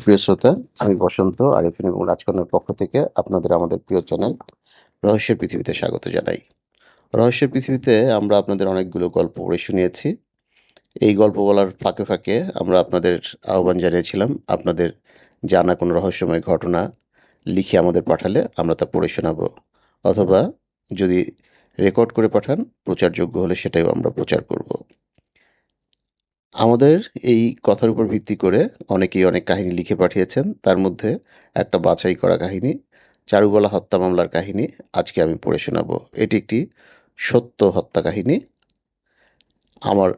সুপ্রিয় শ্রোতা, আমি বসন্ত আরিফিন এবং রাজকন্যার পক্ষ থেকে আপনাদের আমাদের প্রিয় চ্যানেল রহস্যের পৃথিবীতে স্বাগত জানাই। রহস্যের পৃথিবীতে আমরা আপনাদের অনেকগুলো গল্প পড়ে শুনিয়েছি। এই গল্প বলার ফাঁকে ফাঁকে আমরা আপনাদের আহ্বান জানিয়েছিলাম, আপনাদের জানা কোনো রহস্যময় ঘটনা লিখে আমাদের পাঠালে আমরা তা পড়ে শোনাবো। অথবা যদি রেকর্ড করে পাঠান, প্রচারযোগ্য হলে সেটাও আমরা প্রচার করব। আমাদের এই কথার উপর ভিত্তি করে অনেকেই অনেক কাহিনী লিখে পাঠিয়েছেন। তার মধ্যে একটা বাছাই করা কাহিনী চারুবালা হত্যা মামলার কাহিনী আজকে আমি পড়ে শোনাবো। এটি একটি সত্য হত্যা কাহিনী। আমার,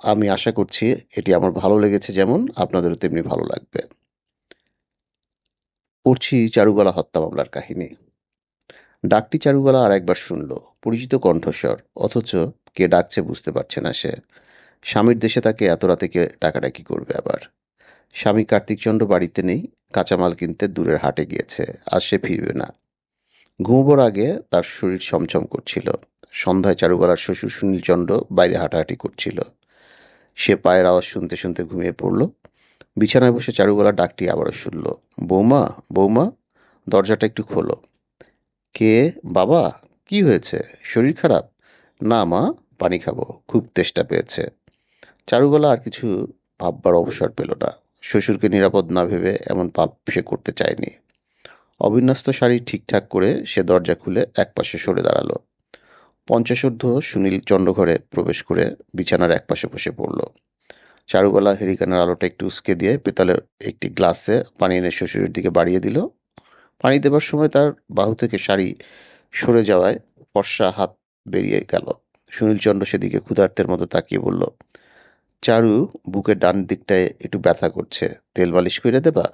আমি আশা করছি এটি আমার ভালো লেগেছে যেমন আপনাদেরও তেমনি ভালো লাগবে। পড়ছি চারুবালা হত্যা মামলার কাহিনী। ডাকটি চারুবালা আর একবার শুনলো, পরিচিত কণ্ঠস্বর, অথচ কে ডাকছে বুঝতে পারছে না সে। স্বামীর দেশে তাকে এত রাতে কে ডাকাডাকি করবে আবার? স্বামী কার্তিকচন্দ্র বাড়িতে নেই, কাঁচামাল কিনতে দূরের হাটে গিয়েছে আর সে ফিরবে না। ঘুমোবার আগে তার শরীর ছমছম করছিল। সন্ধ্যায় চারুবালার শ্বশুর সুনীলচন্দ্র বাইরে হাঁটাহাঁটি করছিল। সে পায়ের আওয়াজ শুনতে শুনতে ঘুমিয়ে পড়ল। বিছানায় বসে চারুবালা ডাকটি আবারও শুনল। বৌমা বৌমা, দরজাটা একটু খোলো। কে? বাবা, কি হয়েছে? শরীর খারাপ? না মা, পানি খাব। খুব তেষ্টা পেয়েছে। চারুবালা আর কিছু ভাববার অবসর পেল না শ্বশুরকে নিরাপদ না ভেবে এমন পাপ সে করতে চায়নি। অবিন্যস্ত শাড়ি ঠিকঠাক করে সে দরজা খুলে একপাশে সরে দাঁড়াল। পঞ্চাশোর্ধ সুনীল চন্দ্রঘরে প্রবেশ করে বিছানার একপাশে বসে পড়ল। চারুবালা হেরিকানের আলোটা একটু উস্কে দিয়ে পেতলের একটি গ্লাসে পানি এনে শ্বশুরের দিকে বাড়িয়ে দিল। পানি দেবার সময় তার বাহু থেকে শাড়ি সরে যাওয়ায় ফর্সা হাত বেরিয়ে গেল। সুনীলচন্দ্র সেদিকে ক্ষুধার্তের মতো তাকিয়ে বলল চারু বুকের ডান দিকটায় একটু ব্যথা করছে। তেল মালিশ করে দেবা?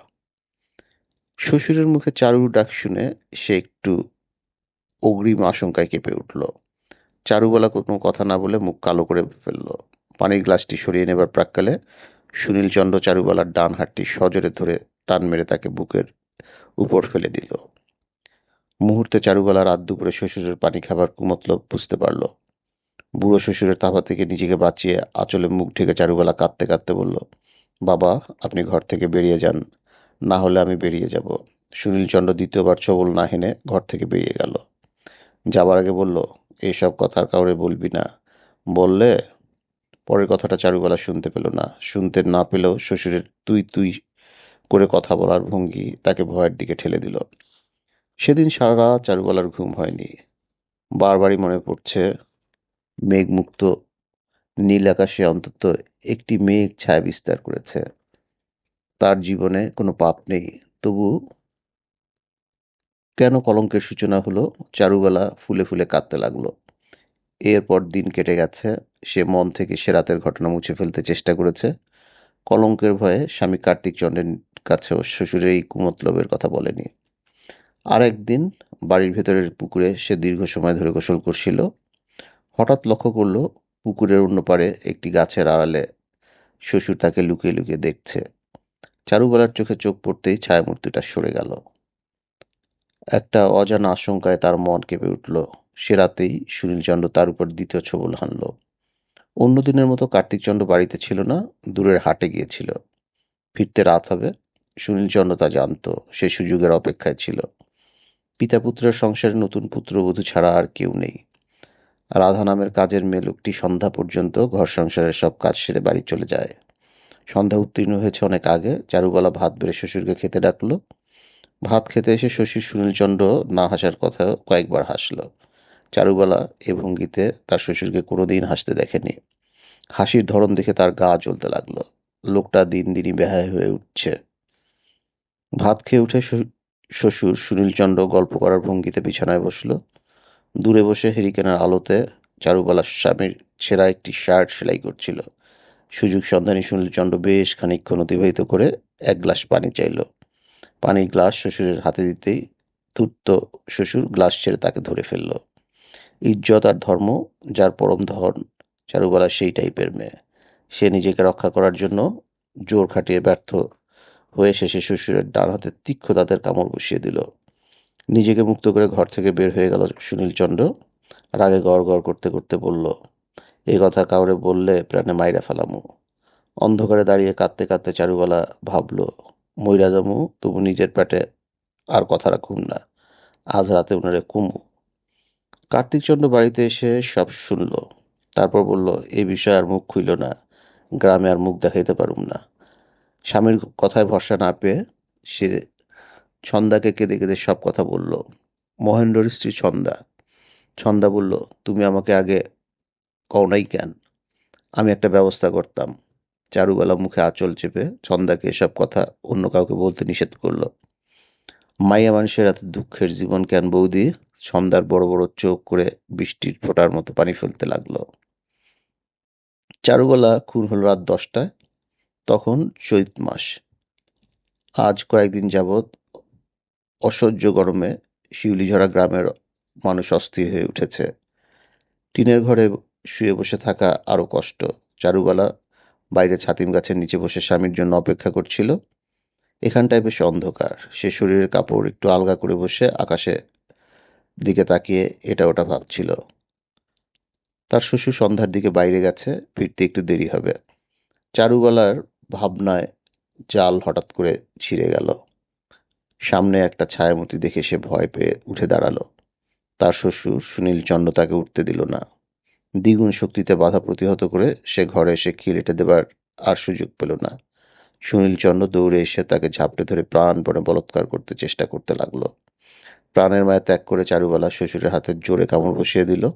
শ্বশুরের মুখে চারুর ডাক শুনে সে একটু অগ্রিম আশঙ্কায় কেঁপে উঠল। চারুবালা কোনো কথা না বলে মুখ কালো করে ফেলল। পানির গ্লাসটি সরিয়ে নেবার প্রাককালে সুনীলচন্দ্র চারুবালার ডান হাতটি সজোরে ধরে টান মেরে তাকে বুকের উপর ফেলে দিল। মুহূর্তে চারুবালা রাত দুপুরে শ্বশুরের পানি খাবার কুমতলব বুঝতে পারল। বুড়ো শ্বশুরের তাপা থেকে নিজেকে বাঁচিয়ে আঁচলে মুখ ঢেকে চারুবালা কাঁদতে কাঁদতে বলল, বাবা, আপনি ঘর থেকে বেরিয়ে যান। না হলে আমি বেরিয়ে যাব। সুনীলচন্দ্র দ্বিতীয়বার ছবল না হেনে ঘর থেকে বেরিয়ে গেল। যাবার আগে বলল, এসব কথা আর কাউরে বলবি না। বললে, পরের কথাটা চারুবালা শুনতে পেল না। শুনতে না পেলেও শ্বশুরের তুই তুই করে কথা বলার ভঙ্গি তাকে ভয়ের দিকে ঠেলে দিল। সেদিন সারা চারুবালার ঘুম হয়নি। বারবারই মনে পড়ছে মেঘমুক্ত নীল আকাশে অন্তত একটি মেঘ ছায়া বিস্তার করেছে। তার জীবনে কোনো পাপ নেই। তবু কেন কলঙ্কের সূচনা হলো? চারুবেলা ফুলে ফুলে কাঁদতে লাগল। এরপর দিন কেটে গেছে। সে মন থেকে সে রাতের ঘটনা মুছে ফেলতে চেষ্টা করেছে। কলঙ্কের ভয়ে স্বামী কার্তিক চন্দ্রের কাছেও শ্বশুরের এই কুমতলবের কথা বলেনি। আর একদিন বাড়ির ভেতরের পুকুরে সে দীর্ঘ সময় ধরে গোসল করছিল। হঠাৎ লক্ষ্য করল পুকুরের অন্য পারে একটি গাছের আড়ালে শ্বশুর তাকে লুকিয়ে লুকিয়ে দেখছে। চারুবালার চোখে চোখ পড়তেই ছায়ামূর্তিটা সরে গেল। একটা অজানা আশঙ্কায় তার মন কেঁপে উঠল। সে রাতেই সুনীলচন্দ্র তার উপর দ্বিতীয় ছবল হানল। অন্য দিনের মতো কার্তিকচন্দ্র বাড়িতে ছিল না, দূরের হাটে গিয়েছিল। ফিরতে রাত হবে, সুনীলচন্দ্র তা জানত, সে সুযোগের অপেক্ষায় ছিল। পিতা পুত্রের সংসারে নতুন পুত্রবধূ ছাড়া আর কেউ নেই। রাধা নামের কাজের মেয়ে লোকটি সন্ধ্যা পর্যন্ত ঘর সংসারের সব কাজ সেরে বাড়ি চলে যায়। সন্ধ্যা উত্তীর্ণ হয়েছে অনেক আগে। চারুবালা ভাত বেড়ে শ্বশুরকে খেতে ডাকলো। ভাত খেতে এসে শ্বশুর সুনীলচন্দ্র না হাসার কথা কয়েকবার হাসল। চারুবালা এ ভঙ্গিতে তার শ্বশুরকে কোনোদিন হাসতে দেখেনি। হাসির ধরন দেখে তার গা জ্বলতে লাগল। লোকটা দিন দিনই বেহায় হয়ে উঠছে। ভাত খেয়ে উঠে শ্বশুর সুনীলচন্দ্র গল্প করার ভঙ্গিতে বিছানায় বসল। দূরে বসে হেরিকেনের আলোতে চারুবালা স্বামীর ছেঁড়া একটি শার্ট সেলাই করছিল। সুযোগ সন্ধানী সুনীলচন্দ্র বেশ খানিক্ষণ অতিবাহিত করে এক গ্লাস পানি চাইল। পানির গ্লাস শ্বশুরের হাতে দিতেই ধূর্ত শ্বশুর গ্লাস ছেড়ে তাকে ধরে ফেলল। ইজ্জত আর ধর্ম, যার পরম ধন চারুবালা সেই টাইপের মেয়ে। সে নিজেকে রক্ষা করার জন্য জোর খাটিয়ে ব্যর্থ হয়ে শেষে শ্বশুরের ডান হাতে তীক্ষ্ণ দাঁতের কামড় বসিয়ে দিল। নিজেকে মুক্ত করে ঘর থেকে বের হয়ে গেল সুনীলচন্দ্র রাগে গড় গড় করতে করতে বলল, এ কথা কাউরে বললে প্রাণে মাইরা ফেলামু। অন্ধকারে দাঁড়িয়ে কাঁদতে কাঁদতে চারুবালা ভাবল, মইরা জামু তবু নিজের পেটে আর কথা রাখুম না। আজ রাতে ওনারে কুমু। কার্তিকচন্দ্র বাড়িতে এসে সব শুনল। তারপর বলল, এ বিষয়ে আর মুখ খুইল না, গ্রামে আর মুখ দেখাইতে পারুম না। স্বামীর কথায় ভরসা না পেয়ে সে ছন্দাকে কেঁদে কেঁদে সব কথা বলল। মহেন্দ্রর স্ত্রী ছন্দা। ছন্দা বলল, তুমি আমাকে আগে কও নাই কেন? আমি একটা ব্যবস্থা করতাম। চারুবেলা মুখে আঁচল চেপে ছন্দাকে এসব কথা অন্য কাউকে বলতে নিষেধ করল। মাইয়া মানুষের এত দুঃখের জীবন কেন বৌদি? ছন্দার বড় বড় চোখ করে বৃষ্টির ফোঁটার মতো পানি ফেলতে লাগল। চারুবেলা খুন হলো রাত দশটায়, তখন চৈত মাস। আজ কয়েকদিন যাবৎ অসহ্য গরমে শিউলিঝরা গ্রামের মানুষ অস্থির হয়ে উঠেছে। টিনের ঘরে শুয়ে বসে থাকা আরও কষ্ট। চারুবালা বাইরে ছাতিম গাছের নিচে বসে স্বামীর জন্য অপেক্ষা করছিল। এখানটায় বেশ অন্ধকার। সে শরীরের কাপড় একটু আলগা করে বসে আকাশে দিকে তাকিয়ে এটা ওটা ভাবছিল। তার শ্বশুর সন্ধ্যার দিকে বাইরে গেছে, ফিরতে একটু দেরি হবে। চারুবালার ভাবনায় জাল হঠাৎ করে ছিঁড়ে গেল। সামনে একটা ছায়ামূর্তি দেখে সে ভয় পেয়ে উঠে দাঁড়াল। তার শ্বশুর সুনীল চন্দ্র তাকে উঠতে দিল না। দ্বিগুণ শক্তিতে বাধা প্রতিহত করে সে ঘরে এসে খিলেটে দেবার আর সুযোগ পেল না। সুনীল চন্দ্র দৌড়ে এসে তাকে ঝাপটে ধরে প্রাণপণে বলৎকার করতে চেষ্টা করতে লাগল। প্রাণের মায়া ত্যাগ করে চারুবালা শ্বশুরের হাতে জোরে কামড় বসিয়ে দিল।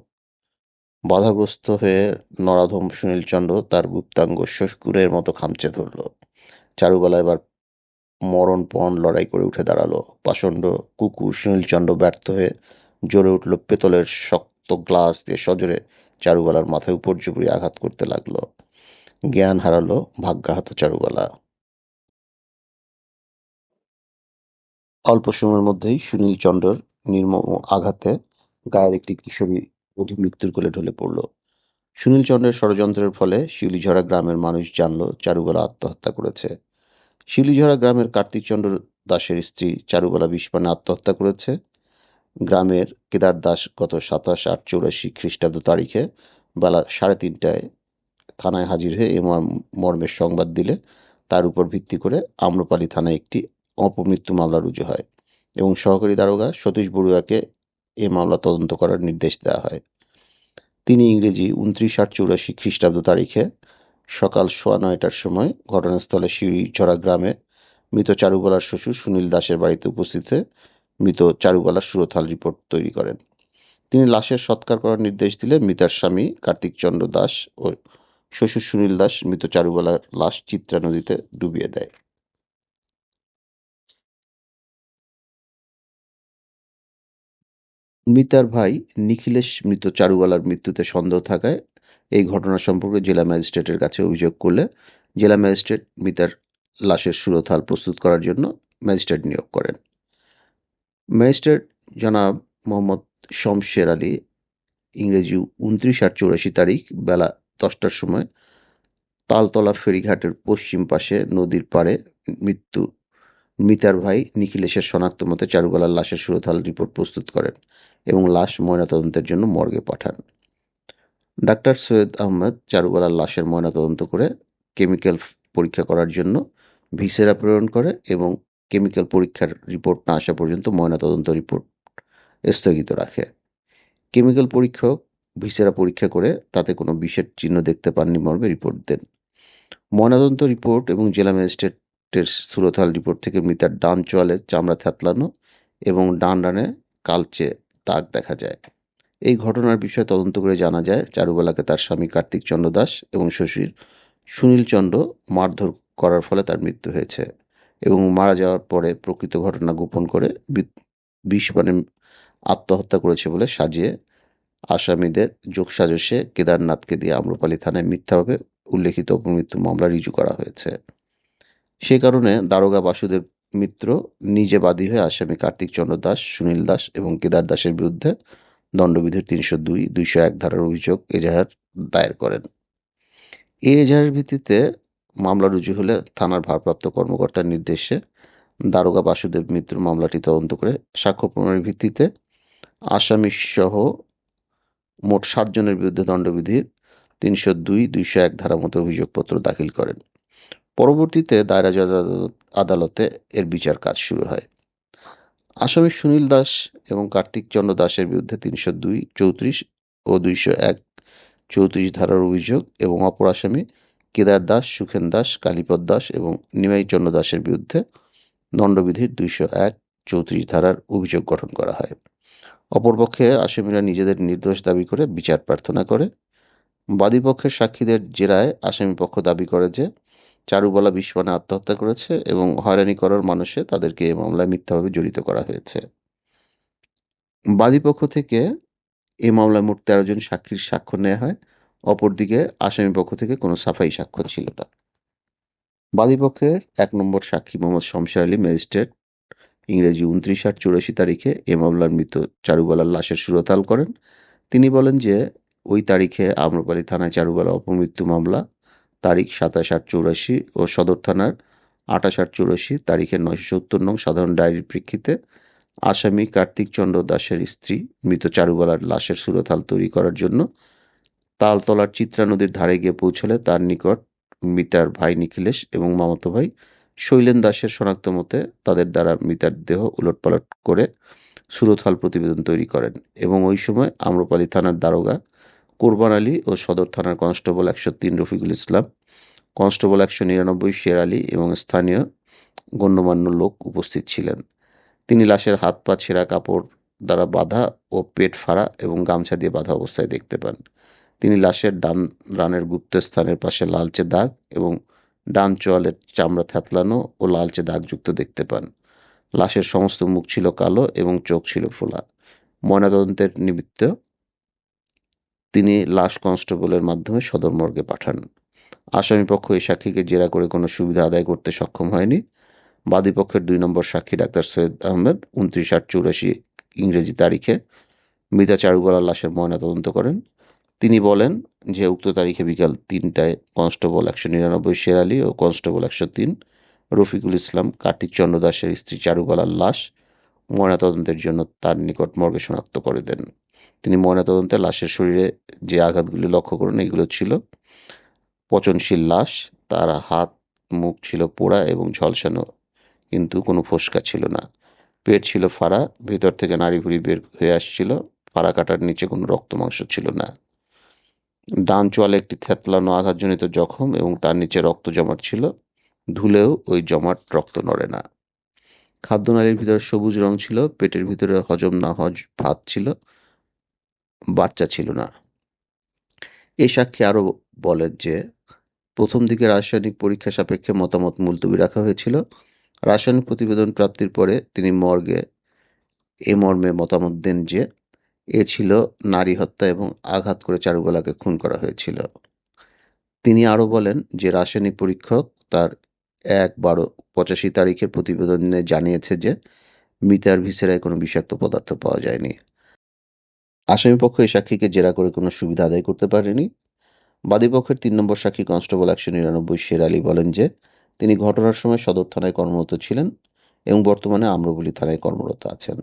বাধাগ্রস্ত হয়ে নরাধম সুনীল চন্দ্র তার গুপ্তাঙ্গ শ্বশুরের মতো খামচে ধরল। চারুবালা এবার মরণপণ লড়াই করে উঠে দাঁড়াল। পাষণ্ড কুকুর সুনীলচন্দ্র ব্যর্থ হয়ে জ্বরে উঠল পেতলের শক্ত গ্লাস দিয়ে সজোরে চারুবালার মাথায় উপর্যুপরি আঘাত করতে লাগল। জ্ঞান হারালো ভাগ্যাহত চারুবালা অল্প সময়ের মধ্যেই সুনীল চন্দ্রর নির্মম আঘাতে গায়ের একটি কিশোরী অধু মৃত্যুর কোলে ঢলে পড়ল। সুনীল চন্দ্রের ষড়যন্ত্রের ফলে শিউলিঝরা গ্রামের মানুষ জানল চারুবালা আত্মহত্যা করেছে। শিউলিঝরা গ্রামের কার্তিকচন্দ্র দাসের স্ত্রী চারুবালা বিষপানে আত্মহত্যা করেছে। গ্রামের কেদার দাস গত সাতাশ আট চৌরাশি খ্রিস্টাব্দ তারিখে বেলা সাড়ে তিনটায় থানায় হাজির হয়ে এ মর্মের সংবাদ দিলে তার উপর ভিত্তি করে আম্রপালি থানায় একটি অপমৃত্যু মামলা রুজু হয় এবং সহকারী দারোগা সতীশ বড়ুয়াকে এ মামলা তদন্ত করার নির্দেশ দেওয়া হয়। তিনি ইংরেজি উনত্রিশ আট চৌরাশি খ্রিস্টাব্দ তারিখে সকাল সোয়া নয়টার সময় ঘটনাস্থলে শিউরিঝরা গ্রামে মৃত চারুবালার শ্বশুর সুনীল দাসের বাড়িতে উপস্থিত হয়ে মৃত চারুবালার সুরথাল রিপোর্ট তৈরি করেন। তিনি লাশের সৎকার করার নির্দেশ দিলে মৃতার স্বামী কার্তিক চন্দ্র দাস ও শ্বশুর সুনীল দাস মৃত চারুবালার লাশ চিত্রা নদীতে ডুবিয়ে দেয়। মিতার ভাই নিখিলেশ মৃত চারুবালার মৃত্যুতে সন্দেহ থাকায় এই ঘটনা সম্পর্কে জেলা ম্যাজিস্ট্রেটের কাছে অভিযোগ করলে জেলা ম্যাজিস্ট্রেট মিতার লাশের সুরথাল প্রস্তুত করার জন্য ম্যাজিস্ট্রেট নিয়োগ করেন। ম্যাজিস্ট্রেট জনাব মোহাম্মদ শমশের আলী, ইংরেজি উনত্রিশ আট চৌরাশি তারিখ বেলা দশটার সময় তালতলা ফেরিঘাটের পশ্চিম পাশে নদীর পাড়ে মৃত্যু মিতার ভাই নিখিলেশের শনাক্ত মতে চারুগলার লাশের সুরথাল রিপোর্ট প্রস্তুত করেন এবং লাশ ময়নাতদন্তের জন্য মর্গে পাঠান। ডাক্তার সৈয়দ আহমেদ চারুগলার লাশের ময়নাতদন্ত করে কেমিক্যাল পরীক্ষা করার জন্য ভিসেরা প্রেরণ করে এবং কেমিক্যাল পরীক্ষার রিপোর্ট না আসা পর্যন্ত ময়নাতদন্ত রিপোর্ট স্থগিত রাখে। কেমিক্যাল পরীক্ষক ভিসেরা পরীক্ষা করে তাতে কোনো বিষের চিহ্ন দেখতে পাননি মর্মে রিপোর্ট দেন। ময়নাতদন্ত রিপোর্ট এবং জেলা ম্যাজিস্ট্রেটের সুরথাল রিপোর্ট থেকে মৃতার ডান চোয়ালে চামড়া থাতলানো এবং ডান ডানে কালচে দাগ দেখা যায়। এই ঘটনার বিষয়ে তদন্ত করে জানা যায় চারুবালাকে তার স্বামী কার্তিক চন্দ্র দাস এবং শ্বশুর সুনীল চন্দ্র মারধর করার ফলে তার মৃত্যু হয়েছে এবং মারা যাওয়ার পরে প্রকৃত ঘটনা গোপন করে বিষ মানে আত্মহত্যা করেছে বলে সাজিয়ে আসামিদের যোগসাজশে কেদারনাথকে দিয়ে আম্রপালি থানায় মিথ্যাভাবে উল্লেখিত অপমৃত্যু মামলা রিজু করা হয়েছে। সে কারণে দারোগা বাসুদেব মিত্র নিজে বাদী হয়ে আসামি কার্তিক চন্দ্র দাস, সুনীল দাস এবং কেদার দাসের বিরুদ্ধে দণ্ডবিধির তিনশো দুই, দুইশো এক ধারার অভিযোগ এজাহার দায়ের করেন। এই এজাহারের ভিত্তিতে মামলা রুজু হলে থানার ভারপ্রাপ্ত কর্মকর্তার নির্দেশে দারোগা বাসুদেব মিত্র মামলাটি তদন্ত করে সাক্ষ্য প্রমাণের ভিত্তিতে আসামি সহ মোট সাতজনের বিরুদ্ধে দণ্ডবিধির তিনশো দুই, দুইশো এক ধারা মতো অভিযোগপত্র দাখিল করেন। পরবর্তীতে দায়রা জজ আদালতে এর বিচার কাজ শুরু হয়। আসামি সুনীল দাস এবং কার্তিক চন্দ্র দাসের বিরুদ্ধে তিনশো দুই, চৌত্রিশ ও দুইশো এক, চৌত্রিশ ধারার অভিযোগ এবং অপর আসামি কেদার দাস, সুখেন দাস, কালীপদ দাস এবং নিমাই চন্দ্র দাসের বিরুদ্ধে দণ্ডবিধির দুইশো এক, চৌত্রিশ ধারার অভিযোগ গঠন করা হয়। অপরপক্ষে আসামিরা নিজেদের নির্দোষ দাবি করে বিচার প্রার্থনা করে। বাদীপক্ষের সাক্ষীদের জেরায় আসামিপক্ষ দাবি করে যে চারুবালা বিষপানে আত্মহত্যা করেছে এবং হয়রানি করার মানুষে তাদেরকে এই মামলায় মিথ্যাভাবে জড়িত করা হয়েছে। বাদীপক্ষ থেকে এই মামলায় মোট তেরো জন সাক্ষীর স্বাক্ষর নেওয়া হয়, অপরদিকে আসামি পক্ষ থেকে কোনো সাফাই স্বাক্ষর ছিল না। বাদীপক্ষের এক নম্বর সাক্ষী মোহাম্মদ শমশার আলী ম্যাজিস্ট্রেট, ইংরেজি উনত্রিশ আট চুরাশি তারিখে এ মামলার মৃত চারুবালার লাশের সুরতাল করেন। তিনি বলেন যে, ওই তারিখে আম্রপালি থানায় চারুবালা অপমৃত্যু মামলা তারিখ সাতাশ আট চৌরাশি ও সদর থানার আঠাশ আট চৌরাশি তারিখের নয়শো সত্তর নং সাধারণ ডায়েরির প্রেক্ষিতে আসামি কার্তিক চন্দ্র দাসের স্ত্রী মৃত চারুবালার লাশের সুরতাল তৈরি করার জন্য তালতলার চিত্রা নদীর ধারে গিয়ে পৌঁছলে তার নিকট মিতার ভাই নিখিলেশ এবং মামাতো ভাই শৈলেন দাসের শনাক্ত মতে তাদের দ্বারা মিতার দেহ উলটপালট করে সুরতহাল প্রতিবেদন তৈরি করেন এবং ওই সময় আম্রপালি থানার দারোগা কোরবান আলী ও সদর থানার কনস্টেবল একশো তিন রফিকুল ইসলাম, কনস্টেবল একশো নিরানব্বই শের আলী এবং স্থানীয় গণ্যমান্য লোক উপস্থিত ছিলেন। তিনি লাশের হাত পা, ছেঁড়া কাপড় দ্বারা বাঁধা ও পেট ফাড়া এবং গামছা দিয়ে বাঁধা অবস্থায় দেখতে পান। তিনি লাশের ডান রানের গুপ্ত স্থানের পাশে লালচে দাগ এবং ডান চোয়ালের চামড়া থ্যাতলানো ও লালচে দাগযুক্ত দেখতে পান। লাশের সমস্ত মুখ ছিল কালো এবং চোখ ছিল ফোলা। ময়নাতদন্তের নিমিত্ত তিনি লাশ কনস্টেবলের মাধ্যমে সদর মর্গে পাঠান। আসামিপক্ষ এই সাক্ষীকে জেরা করে কোনো সুবিধা আদায় করতে সক্ষম হয়নি। বাদীপক্ষের দুই নম্বর সাক্ষী ডাক্তার সৈয়দ আহমেদ উনত্রিশ আট চৌরাশি ইংরেজি তারিখে মৃতা চারুবালার লাশের ময়নাতদন্ত করেন। তিনি বলেন যে, উক্ত তারিখে বিকাল তিনটায় কনস্টেবল একশো নিরানব্বই শের আলী ও কনস্টেবল একশো তিন রফিকুল ইসলাম, কার্তিক চন্দ্র দাসের স্ত্রী চারুবালার লাশ ময়নাতদন্তের জন্য তার নিকট মর্গে শনাক্ত করে দেন। তিনি ময়নাতদন্তে লাশের শরীরে যে আঘাতগুলি লক্ষ্য করেন, এগুলো ছিল পচনশীল লাশ, তার হাত, মুখ ছিল পোড়া এবং ঝলসানো, কিন্তু কোনো ফোসকা ছিল না। পেট ছিল ফাড়া, ভিতর থেকে নাড়ি ভুড়ি বের হয়ে আসছিল, ফাড়া কাটার নিচে কোনো রক্ত মাংস ছিল না। ডান চোয়ালে একটি থ্যাতলানো আঘাতজনিত জখম এবং তার নিচে রক্ত জমাট ছিল, ধুলেও ওই জমাট রক্ত নড়ে না। খাদ্যনালীর ভিতরে সবুজ রং ছিল, পেটের ভিতরে হজম না হজ ভাত ছিল বাচ্চা ছিল না। এই সাক্ষী আরও বলেন যে, প্রথম দিকে রাসায়নিক পরীক্ষা সাপেক্ষে মতামত মুলতবি রাখা হয়েছিল। রাসায়নিক প্রতিবেদন প্রাপ্তির পরে তিনি মর্গে এ মর্মে মতামত দেন যে, এ ছিল নারী হত্যা এবং আঘাত করে চারুবালাকে খুন করা হয়েছিল। তিনি আরও বলেন যে, রাসায়নিক পরীক্ষক তার এক বারো পঁচাশি তারিখের প্রতিবেদনে জানিয়েছে যে, মিতার ভিসেরায় কোনো বিষাক্ত পদার্থ পাওয়া যায়নি। আসামিপক্ষ এই সাক্ষীকে জেরা করে কোনো সুবিধা আদায় করতে পারেনি। বাদীপক্ষের তিন নম্বর সাক্ষী কনস্টেবল একশো নিরানব্বই শের আলী বলেন যে, তিনি ঘটনার সময় সদর থানায় কর্মরত ছিলেন এবং বর্তমানে আম্রবলি থানায় কর্মরত আছেন।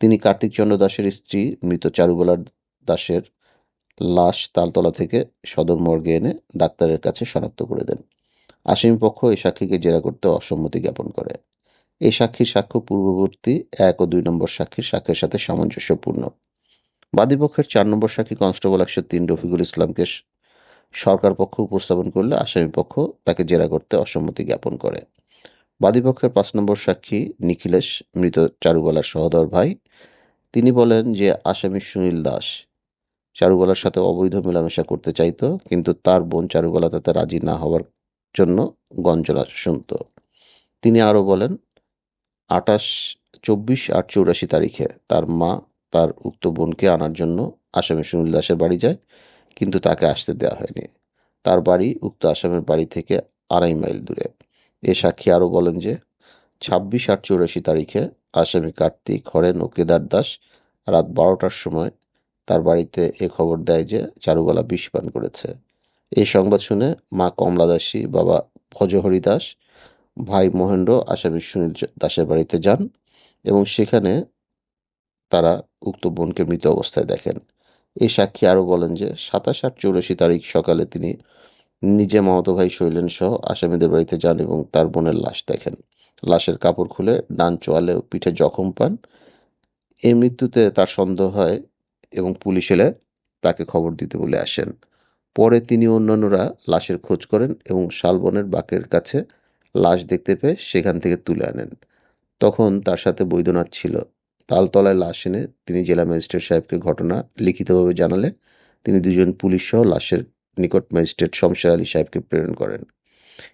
তিনি কার্তিক চন্দ্র দাসের স্ত্রী মৃত চারুবালার দাসের লাশ তালতলা থেকে সদর মর্গে এনে ডাক্তারের কাছে শনাক্ত করে দেন। আসামি পক্ষ এই সাক্ষীকে জেরা করতে অসম্মতি জ্ঞাপন করে। এই সাক্ষীর সাক্ষ্য পূর্ববর্তী এক ও দুই নম্বর সাক্ষীর সাক্ষ্যের সাথে সামঞ্জস্যপূর্ণ। বাদীপক্ষের চার নম্বর সাক্ষী কনস্টেবল একশো তিন রফিকুল ইসলামকে সরকার পক্ষ উপস্থাপন করলে আসামি পক্ষ তাকে জেরা করতে অসম্মতি জ্ঞাপন করে। বাদীপক্ষের পাঁচ নম্বর সাক্ষী নিখিলেশ, মৃত চারুবালার সহদর ভাই। তিনি বলেন যে, আসামি সুনীল দাস। চারুবালার সাথে অবৈধ মেলামেশা করতে চাইতো, কিন্তু তার বোন চারুবালা তাতে রাজি না হওয়ার জন্য গঞ্জনা শুনত। তিনি আরও বলেন, আঠাশ, চব্বিশ আট চৌরাশি তারিখে তার মা তার উক্ত বোনকে আনার জন্য আসামি সুনীল দাসের বাড়ি যায়, কিন্তু তাকে আসতে দেওয়া হয়নি। তার বাড়ি উক্ত আসামের বাড়ি থেকে আড়াই মাইল দূরে। এ সাক্ষী আরও বলেন যে, ছাব্বিশ আট চৌরাশি তারিখে আসামি কার্তিক হরেন ও কেদার দাস রাত বারোটার সময় তার বাড়িতে এ খবর দেয় যে চারুবালা বিষ পান করেছে। এই সংবাদ শুনে মা কমলা দাসী, বাবা ভজহরি দাস, ভাই মহেন্দ্র আসামি সুনীল দাসের বাড়িতে যান এবং সেখানে তারা উক্ত বোনকে মৃত অবস্থায় দেখেন। এই সাক্ষী আরও বলেন যে, সাতাশ আট চৌরাশি তারিখ সকালে তিনি নিজে মামাতো ভাই শৈলেন সহ আসামিদের বাড়িতে যান এবং তার বোনের লাশ দেখেন। লাশের কাপড় খুলে ডান চোয়ালে পিঠে জখম পান। এই মৃত্যুতে তার সন্দেহ হয় এবং পুলিশ এলে তাকে খবর দিতে বলে আসেন। পরে তিনি অন্যান্যরা লাশের খোঁজ করেন এবং শালবনের বাকের কাছে লাশ দেখতে পেয়ে সেখান থেকে তুলে আনেন। তখন তার সাথে বৈদ্যনাথ ছিল। তালতলায় লাশ এনে তিনি জেলা ম্যাজিস্ট্রেট সাহেবকে ঘটনা লিখিতভাবে জানালে তিনি দুজন পুলিশ সহ লাশের নিকট ম্যাজিস্ট্রেট শমশের আলী সাহেবকে প্রেরণ করেন।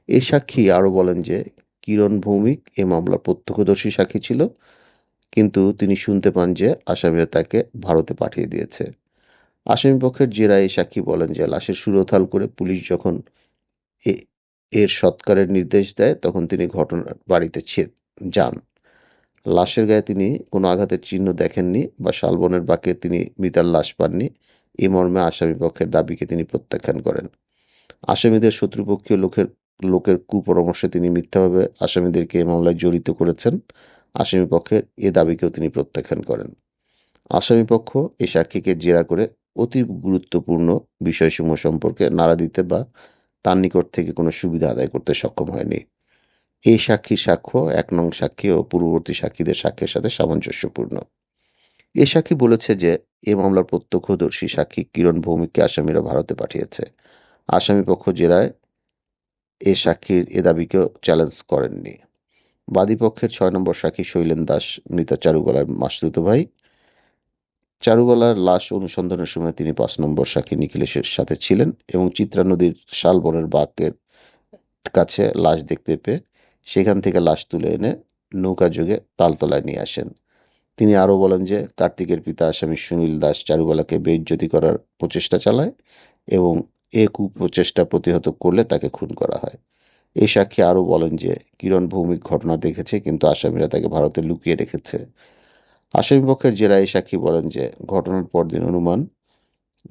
এই সাক্ষী আরও বলেন যে, কিরণ ভৌমিক এ মামলার প্রত্যক্ষদর্শী সাক্ষী ছিল, কিন্তু তিনি শুনতে পান যে আসামিরা তাকে ভারতে পাঠিয়ে দিয়েছে। আসামিপক্ষের জেরা এই সাক্ষী বলেন যে, লাশের সুরথাল করে পুলিশ যখন এ- এর সৎকারের নির্দেশ দেয়, তখন তিনি ঘটনার বাড়িতে যান। লাশের গায়ে তিনি কোনো আঘাতের চিহ্ন দেখেননি বা শালবনের বাঁকে তিনি মৃতার লাশ পাননি। এ মর্মে আসামি পক্ষের দাবিকে তিনি প্রত্যাখ্যান করেন। আসামিদের শত্রুপক্ষীয় লোকের লোকের কুপরামর্শে তিনি মিথ্যাভাবে আসামিদেরকে এই মামলায় জড়িত করেছেন। আসামি পক্ষের এ দাবিকেও তিনি প্রত্যাখ্যান করেন। আসামি পক্ষ এই সাক্ষীকে জেরা করে অতি গুরুত্বপূর্ণ বিষয়সমূহ সম্পর্কে নাড়া দিতে বা তার নিকট থেকে কোনো সুবিধা আদায় করতে সক্ষম হয়নি। এই সাক্ষীর সাক্ষ্য, এক নং সাক্ষী ও পূর্ববর্তী সাক্ষীদের সাক্ষ্যের সাথে সামঞ্জস্যপূর্ণ। এ সাক্ষী বলেছে যে, এ মামলার প্রত্যক্ষদর্শী সাক্ষী কিরণ ভৌমিককে আসামিরা ভারতে পাঠিয়েছে। আসামি পক্ষ জেরায় এ সাক্ষীর এ দাবিকেও চ্যালেঞ্জ করেননি। বাদীপক্ষের ছয় নম্বর সাক্ষী শৈলেন দাস, মৃতা চারুকলার মাসতুতো ভাই। চারুকলার লাশ অনুসন্ধানের সময় তিনি পাঁচ নম্বর সাক্ষী নিখিলেশের সাথে ছিলেন এবং চিত্রা নদীর শালবনের বাঁকের কাছে লাশ দেখতে পেয়ে সেখান থেকে লাশ তুলে এনে নৌকা যোগে তালতলায় নিয়ে আসেন। তিনি আরও বলেন যে, কার্তিকের পিতা আসামি সুনীল দাস চারুবালাকে বেইজ্জতি করার প্রচেষ্টা চালায় এবং এ কুপ্রচেষ্টা প্রতিহত করলে তাকে খুন করা হয়। এই সাক্ষী আরও বলেন যে, কিরণ ভৌমিক ঘটনা দেখেছে কিন্তু আসামিরা তাকে ভারতে লুকিয়ে রেখেছে। আসামি পক্ষের জেরা এই সাক্ষী বলেন যে, ঘটনার পরদিন অনুমান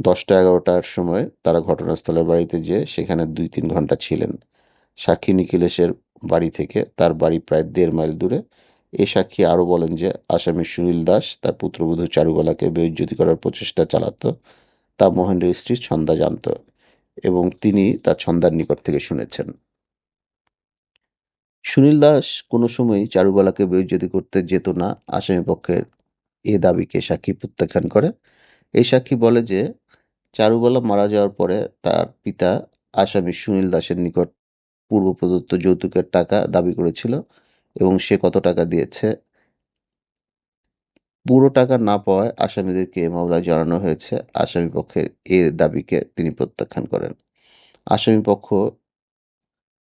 দশটা এগারোটার সময় তারা ঘটনাস্থলের বাড়িতে যেয়ে সেখানে দুই তিন ঘণ্টা ছিলেন। সাক্ষী নিখিলেশের বাড়ি থেকে, তার বাড়ি প্রায় দেড় মাইল দূরে। এ সাক্ষী আরও বলেন যে, আসামি সুনীল দাস তার পুত্রবধূ চারুবালাকে বেইজ্জতি করার প্রচেষ্টা চালাতো। তা মহেন্দ্রের স্ত্রী ছন্দা জানত এবং তিনি তার ছন্দার নিকট থেকে শুনেছেন। সুনীল দাস কোনো সময় চারুবালাকে বেইজ্জতি করতে যেত না। আসামি পক্ষের এ দাবিকে সাক্ষী প্রত্যাখ্যান করে। এই সাক্ষী বলে যে চারুবালা মারা যাওয়ার পরে তার পিতা আসামি সুনীল দাসের নিকট পূর্ব প্রদত্ত যৌতুকের টাকা দাবি করেছিল এবং সে কত টাকা দিয়েছে? পুরো টাকা না পাওয়ায় আসামিদেরকে এ মামলায় জানানো হয়েছে। আসামি পক্ষের এ দাবিকে তিনি প্রত্যাখ্যান করেন। আসামি পক্ষ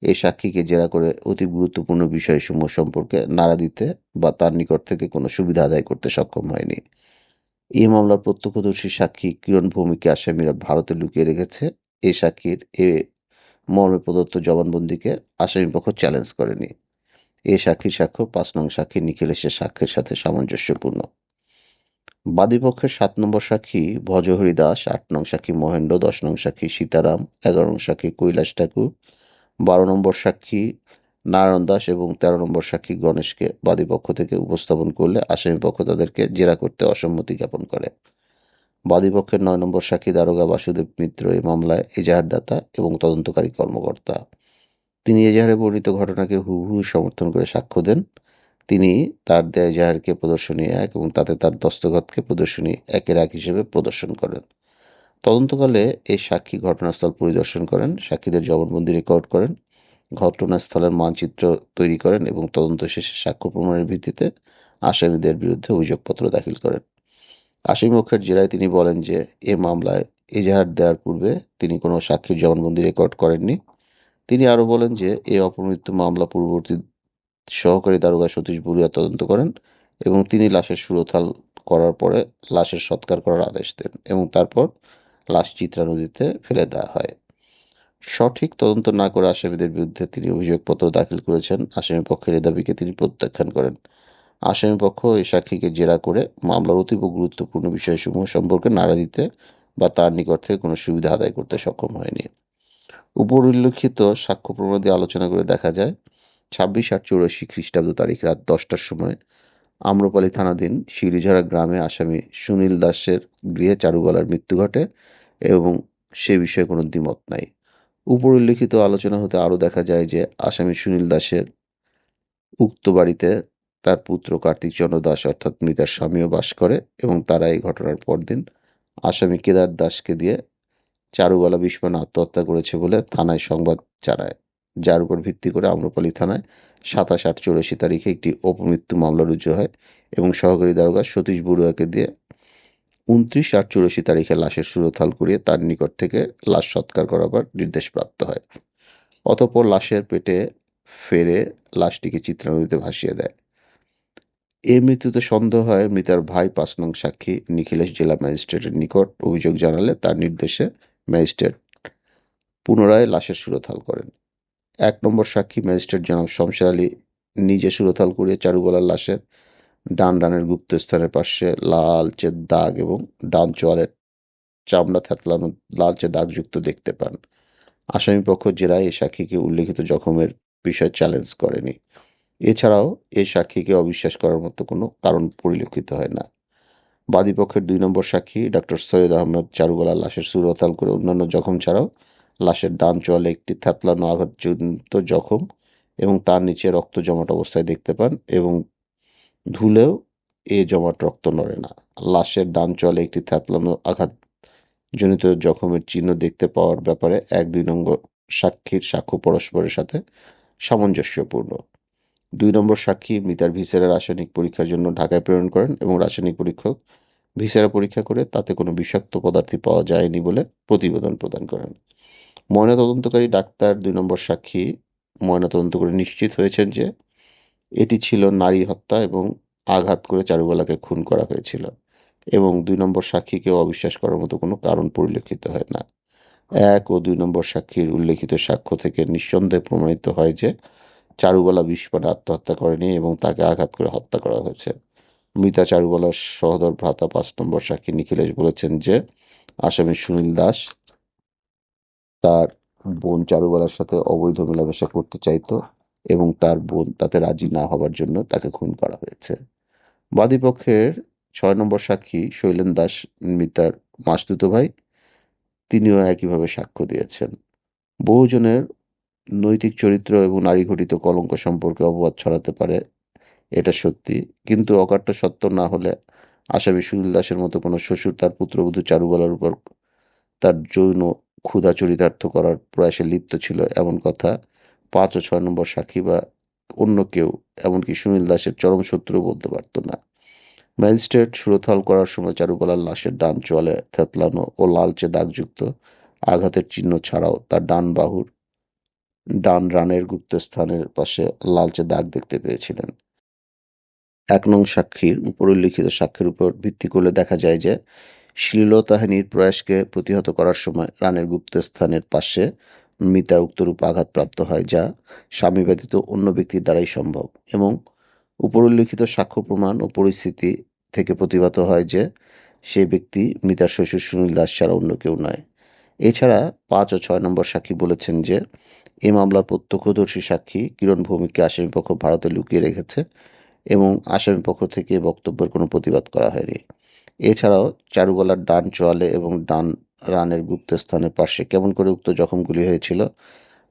এই সাক্ষীকে জেরা করে অতি গুরুত্বপূর্ণ বিষয়সমূহ সম্পর্কে নাড়া দিতে বা তার নিকট থেকে কোনো সুবিধা আদায় করতে সক্ষম হয়নি। এই মামলার প্রত্যক্ষদর্শী সাক্ষী কিরণ ভৌমিকে আসামিরা ভারতে লুকিয়ে রেখেছে। এই সাক্ষীর এ মর্মে প্রদত্ত জবানবন্দিকে আসামিপক্ষ চ্যালেঞ্জ করেনি। এ সাক্ষীর সাক্ষ্য পাঁচ নং সাক্ষী নিখিলেশের সাক্ষ্যের সাথে সামঞ্জস্যপূর্ণ। বাদীপক্ষের সাত নম্বর সাক্ষী ভজহরি দাস, আট নং সাক্ষী মহেন্দ্র, দশ নং সাক্ষী সীতারাম, এগারো নং সাক্ষী কৈলাস ঠাকুর, বারো নম্বর সাক্ষী নারায়ণ দাস এবং তেরো নম্বর সাক্ষী গণেশকে বাদীপক্ষ থেকে উপস্থাপন করলে আসামিপক্ষ তাদেরকে জেরা করতে অসম্মতি জ্ঞাপন করে। বাদীপক্ষের নয় নম্বর সাক্ষী দারোগা বাসুদেব মিত্র এই মামলায় এজাহারদাতা এবং তদন্তকারী কর্মকর্তা। তিনি এজাহারে বর্ণিত ঘটনাকে হুবহু সমর্থন করে সাক্ষ্য দেন। তিনি তার দেয় এজাহারকে প্রদর্শনী এক এবং তাতে তার দস্তখতকে প্রদর্শনী একের এক হিসেবে প্রদর্শন করেন। তদন্তকালে এই সাক্ষী ঘটনাস্থল পরিদর্শন করেন, সাক্ষীদের জবানবন্দি রেকর্ড করেন, ঘটনাস্থলের মানচিত্র তৈরি করেন এবং তদন্ত শেষে সাক্ষ্য প্রমাণের ভিত্তিতে আসামিদের বিরুদ্ধে অভিযোগপত্র দাখিল করেন। আসামিপক্ষের জেরায় তিনি বলেন যে, এ মামলায় এজাহার দেওয়ার পূর্বে তিনি কোনো সাক্ষীর জবানবন্দি রেকর্ড করেননি। তিনি আরও বলেন যে, এ অপমৃত্যু মামলা পূর্ববর্তী সহকারী দারোগা সতীশ বড়ুয়া তদন্ত করেন এবং তিনি লাশের সুরতাল করার পরে লাশের সৎকার করার আদেশ দেন এবং তারপর লাশ চিত্রা নদীতে ফেলে দেওয়া হয়। সঠিক তদন্ত না করে আসামিদের বিরুদ্ধে তিনি অভিযোগপত্র দাখিল করেছেন। আসামি পক্ষের এ দাবিকে তিনি প্রত্যাখ্যান করেন। আসামি পক্ষ এই সাক্ষীকে জেরা করে মামলার অতীব গুরুত্বপূর্ণ বিষয়সমূহ সম্পর্কে নাড়া দিতে বা তার নিকট থেকে কোনো সুবিধা আদায় করতে সক্ষম হয়নি। উপর উল্লেখিত সাক্ষ্য প্রমাণাদি আলোচনা করে দেখা যায়, ছাব্বিশ আট চৌরাশি খ্রিস্টাব্দ তারিখ রাত দশটার সময় আম্রপালি থানাধীন শিরিঝরা গ্রামে আসামি সুনীল দাসের গৃহে চারুবালার মৃত্যু ঘটে এবং সে বিষয়ে কোনো দ্বিমত নাই। উপর উল্লিখিত আলোচনা হতে আরও দেখা যায় যে আসামি সুনীল দাসের উক্ত বাড়িতে তার পুত্র কার্তিক চন্দ্র দাস অর্থাৎ মৃতার স্বামীও বাস করে এবং তারা এই ঘটনার পরদিন আসামি কেদার দাসকে দিয়ে চারুবালা বিস্ফোরণে আত্মহত্যা করেছে বলে থানায় সংবাদ জানায়। যার উপর ভিত্তি করে আম্রপালি থানায় সাতাশ আট চৌরাশি তারিখে একটি অপমৃত্যু মামলা রুজু হয় এবং সহকারী দারোগা সতীশ বড়ুয়াকে দিয়ে উনত্রিশ আট চৌরাশি তারিখে লাশের সুরথাল করিয়ে তার নিকট থেকে লাশ সৎকার করাবার নির্দেশ প্রাপ্ত হয়। অতঃপর লাশের পেটে ফেরে লাশটিকে চিত্রা নদীতে ভাসিয়ে দেয়। এ মৃত্যুতে সন্দেহ হয় মৃতার ভাই পাঁচ নং সাক্ষী নিখিলেশ জেলা ম্যাজিস্ট্রেটের নিকট অভিযোগ জানালে তার নির্দেশে ম্যাজিস্ট্রেট পুনরায় লাশের সুরথাল করেন। এক নম্বর সাক্ষী ম্যাজিস্ট্রেট জনাব শমশের আলী নিজে সুরথাল করিয়ে চারুগলার লাশের ডান ডানের গুপ্তস্থানের পাশে লালচে দাগ এবং ডান চোয়ালের চামড়া থেতলানো লালচে দাগযুক্ত দেখতে পান। আসামি পক্ষ জেরায় এ সাক্ষীকে উল্লেখিত জখমের বিষয় চ্যালেঞ্জ করেনি। এছাড়াও এ সাক্ষীকে অবিশ্বাস করার মতো কোনো কারণ পরিলক্ষিত হয় না। বাদীপক্ষের দুই নম্বর সাক্ষী ডক্টর সৈয়দ আহমেদ চারুগলা লাশের সুরতাল করে অন্যান্য জখম ছাড়াও লাশের ডান চলে একটি থ্যাতলানো আঘাতজনিত জখম এবং তার নিচে রক্ত জমাট অবস্থায় দেখতে পান এবং ধুলেও এ জমাট রক্ত নড়ে না। লাশের ডান চলে একটি থ্যাতলানো আঘাতজনিত জখমের চিহ্ন দেখতে পাওয়ার ব্যাপারে এক দুই নম্বর সাক্ষীর সাক্ষ্য পরস্পরের সাথে সামঞ্জস্যপূর্ণ। দুই নম্বর সাক্ষী মৃতার ভিসেরা রাসায়নিক পরীক্ষার জন্য ঢাকায় প্রেরণ করেন এবং রাসায়নিক পরীক্ষক ভিসেরা পরীক্ষা করে তাতে কোনো বিষাক্ত পদার্থ পাওয়া যায়নি বলে প্রতিবেদন প্রদান করেন। ময়নাতদন্তকারী ডাক্তার দুই নম্বর সাক্ষী ময়নাতদন্ত করে নিশ্চিত হয়েছেন যে এটি ছিল নারী হত্যা এবং আঘাত করে চারুবালাকে খুন করা হয়েছিল এবং দুই নম্বর সাক্ষীকে অবিশ্বাস করার মতো কোনো কারণ পরিলক্ষিত হয় না। এক ও দুই নম্বর সাক্ষীর উল্লেখিত সাক্ষ্য থেকে নিঃসন্দেহে প্রমাণিত হয় যে চারুবালা বিস্ফোরণে আত্মহত্যা করেনি এবং তাকে আঘাত করে হত্যা করা হয়েছে। মৃতা চারুবালার সহদর ভ্রাতা পাঁচ নম্বর সাক্ষী নিখিলেশ বলেছেন যে, আসামি সুনীল দাস তার বোন চারুবালার সাথে অবৈধ মেলামেশা করতে চাইতো এবং তার বোন তাতে রাজি না হবার জন্য তাকে খুন করা হয়েছে। বাদীপক্ষের ছয় নম্বর সাক্ষী শৈলেন দাস, মিতার মাসদুত ভাই, তিনিও একইভাবে সাক্ষ্য দিয়েছেন। বহুজনের নৈতিক চরিত্র এবং নারী ঘটিত কলঙ্ক সম্পর্কে অপবাদ ছড়াতে পারে, এটা সত্যি। কিন্তু অকাট্য সত্য না হলে আসামি সুনীল দাসের মতো কোনো শ্বশুর তার পুত্রবধূ চারুবালার উপর তার যৌন ক্ষুধা চরিতার্থ করার প্রয়াসে লিপ্ত ছিল, এমন কথা পাঁচ ও ছয় নম্বর সাক্ষী বা অন্য কেউ, এমনকি সুনীল দাসের চরম শত্রু বলতে পারত না। ম্যাজিস্ট্রেট সুরথল করার সময় চারুবালার লাশের ডান চলে থেতলানো ও লালচে দাগযুক্ত আঘাতের চিহ্ন ছাড়াও তার ডান বাহুর ডান রানের গুপ্তস্থানের পাশে লালচে দাগ দেখতে পেয়েছিলেন। এক নং সাক্ষীর উপর উল্লিখিত সাক্ষীর উপর ভিত্তি করলে দেখা যায় যে শ্লীলতাহানির প্রয়াসকে প্রতিহত করার সময় রানের গুপ্তস্থানের পাশে মিতা উক্তরূপ আঘাতপ্রাপ্ত হয়, যা স্বামী ব্যতীত অন্য ব্যক্তির দ্বারাই সম্ভব এবং উপর উল্লিখিত সাক্ষ্য প্রমাণ ও পরিস্থিতি থেকে প্রতিভাত হয় যে সে ব্যক্তি মৃতার শ্বশুর সুনীল দাস ছাড়া অন্য কেউ নয়। এছাড়া পাঁচ ও ছয় নম্বর সাক্ষী বলেছেন যে এই মামলার প্রত্যক্ষদর্শী সাক্ষী কিরণ ভৌমিককে আসামিপক্ষ ভারতে লুকিয়ে রেখেছে এবং আসামিপক্ষ থেকে বক্তব্যের কোনো প্রতিবাদ করা হয়নি। এছাড়াও চারুগলার ডান চোয়ালে এবং ডান রানের গুপ্তস্থানের পাশে কেমন করে উক্ত জখমগুলি হয়েছিল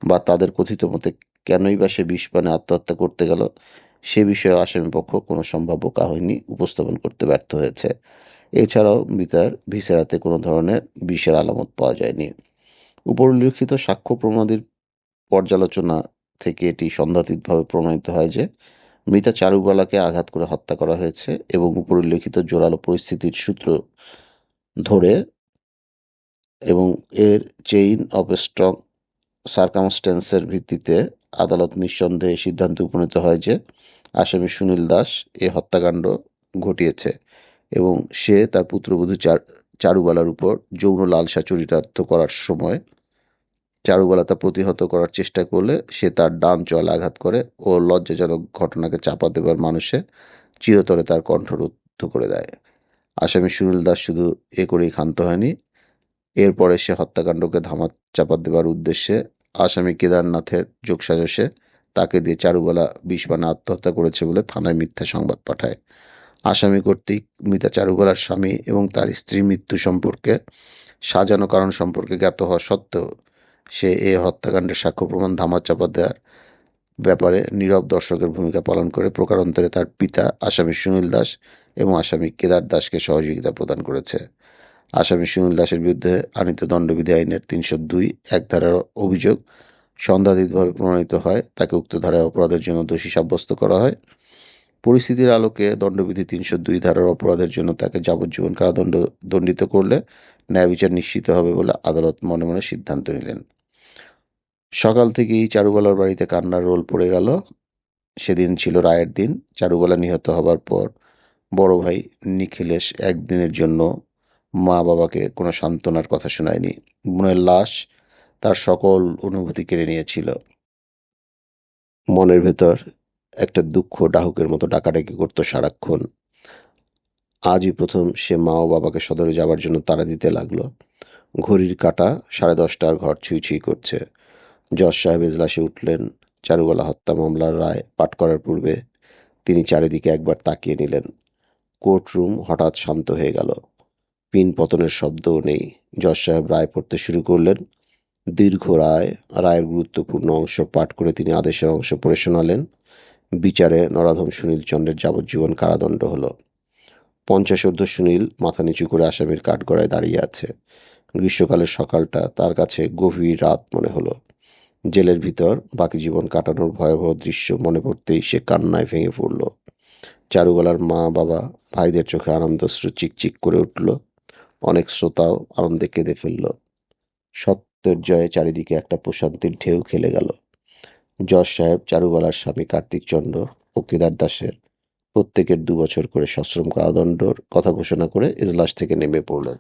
বা তাদের কথিত মতে কেনই বা সে বিষ পানে আত্মহত্যা করতে গেল, সে বিষয়ে আসামিপক্ষ কোনো সম্ভাব্য কাহিনী উপস্থাপন করতে ব্যর্থ হয়েছে। এছাড়াও মিতার ভিসেরাতে কোনো ধরনের বিষের আলামত পাওয়া যায়নি। উপর উল্লিখিত সাক্ষ্য প্রমাদের পর্যালোচনা থেকে এটি সন্দেহাতীতভাবে প্রমাণিত হয় যে মৃতা চারুবালাকে আঘাত করে হত্যা করা হয়েছে এবং উপর উল্লেখিত জোরালো পরিস্থিতির সূত্র ধরে এবং এর চেইন অফ স্ট্রং সার্কামস্টেন্সের ভিত্তিতে আদালত নিঃসন্দেহে সিদ্ধান্তে উপনীত হয় যে আসামি সুনীল দাস এ হত্যাকাণ্ড ঘটিয়েছে এবং সে তার পুত্রবধূ চারুবালার উপর যৌন লালসা চরিতার্থ করার সময় চারুবালা তা প্রতিহত করার চেষ্টা করলে সে তার ডান চলে আঘাত করে ও লজ্জাজনক ঘটনাকে চাপা দেবার মানুষে চিরতরে তার কণ্ঠরুদ্ধ করে দেয়। আসামি সুনীল দাস শুধু এ করেই ক্ষান্ত হয়নি। এরপরে সে হত্যাকাণ্ডকে ধামা চাপা দেবার উদ্দেশ্যে আসামি কেদারনাথের যোগসাজসে তাকে দিয়ে চারুবালা বিষবানা আত্মহত্যা করেছে বলে থানায় মিথ্যা সংবাদ পাঠায়। আসামি কর্তৃক মৃতা চারুবালার স্বামী এবং তার স্ত্রী মৃত্যু সম্পর্কে সাজানো কারণ সম্পর্কে জ্ঞাত হওয়া সত্ত্বেও সে এ হত্যাকাণ্ডের সাক্ষ্য প্রমাণ ধামাচাপা দেওয়ার ব্যাপারে নীরব দর্শকের ভূমিকা পালন করে প্রকারান্তরে তার পিতা, আসামি সুনীল দাস এবং আসামি কেদার দাসকে সহযোগিতা প্রদান করেছে। আসামি সুনীল দাসের বিরুদ্ধে আনিত দণ্ডবিধি আইনের তিনশো দুই এক ধারার অভিযোগ সন্দেহাতীতভাবে প্রমাণিত হয়। তাকে উক্ত ধারায় অপরাধের জন্য দোষী সাব্যস্ত করা হয়। পরিস্থিতির আলোকে দণ্ডবিধি তিনশো দুই ধারার অপরাধের জন্য তাকে যাবজ্জীবন কারাদণ্ড দণ্ডিত করলে ন্যায় বিচার নিশ্চিত হবে বলে আদালত মনে মনে সিদ্ধান্ত নিলেন। সকাল থেকেই চারুবালার বাড়িতে কান্নার রোল পড়ে গেল। সেদিন ছিল রায়ের দিন। চারুবালা নিহত হবার পর বড় ভাই নিখিলেশ একদিনের জন্য মা বাবাকে কোনো সান্ত্বনার কথা শোনায়নি। বোনের লাশ তার সকল অনুভূতি কেড়ে নিয়েছিল। মনের ভেতর একটা দুঃখ ডাহুকের মতো ডাকাডাকি করতো সারাক্ষণ। আজই প্রথম সে মা ও বাবাকে সদরে যাবার জন্য তাড়া দিতে লাগল। ঘড়ির কাটা সাড়ে দশটার ঘর ছুঁই ছুঁই করছে। জজ সাহেব এজলাসে উঠলেন। চারুবালা হত্যা মামলার রায় পাঠ করার পূর্বে তিনি চারিদিকে একবার তাকিয়ে নিলেন। কোর্টরুম হঠাৎ শান্ত হয়ে গেল। পিন পতনের শব্দও নেই। জজ সাহেব রায় পড়তে শুরু করলেন। দীর্ঘ রায়, রায়ের গুরুত্বপূর্ণ অংশ পাঠ করে তিনি আদেশের অংশ পড়ে শোনালেন। বিচারে নরাধম সুনীল চন্দ্রের যাবজ্জীবন কারাদণ্ড হলো। পঞ্চাশোর্ধ সুনীল মাথা নিচু করে আসামির কাঠগড়ায় দাঁড়িয়ে আছে। গ্রীষ্মকালের সকালটা তার কাছে গভীর রাত মনে হলো। জেলের ভিতর বাকি জীবন কাটানোর ভয়াবহ দৃশ্য মনে পড়তেই সে কান্নায় ভেঙে পড়ল। চারুবালার মা বাবা ভাইদের চোখে আনন্দশ্রু চিকচিক করে উঠল। অনেক শ্রোতাও আনন্দে কেঁদে ফেলল। সত্যের জয়ে চারিদিকে একটা প্রশান্তির ঢেউ খেলে গেল। জজ সাহেব চারুবালার স্বামী কার্তিক চন্দ্র ও কেদার দাসের প্রত্যেকের দু বছর করে সশ্রম কারাদণ্ডর কথা ঘোষণা করে এজলাস থেকে নেমে পড়লেন।